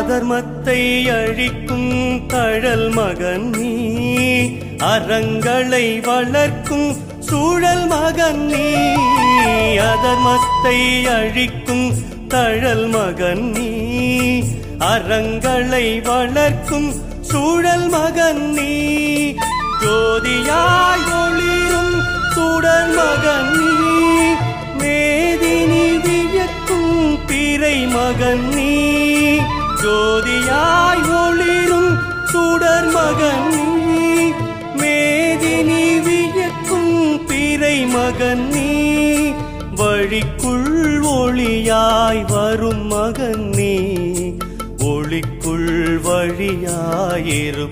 அதர்மத்தை அழிக்கும் தழல் மகன் நீ. அறங்களை வளர்க்கும் சூழல் மகன் நீ. அதர்மத்தை அழிக்கும் தழல் மகன் நீ. அறங்களை வளர்க்கும் சூழல் மகன் நீ. ஜோதியாய் ஒளிரும் சுடர் மகன் நீ. மேதினி வியக்கும் பிறை மகன் நீ. ஜோதியாய் ஒளிரும் சுடர் மகன் நீ. மேதினி வியக்கும் பிறை மகன் நீ. வழிக்குள் ஒளியாய் வரும் மகன் நீ. ஒளிக்குள் வழியாயிரு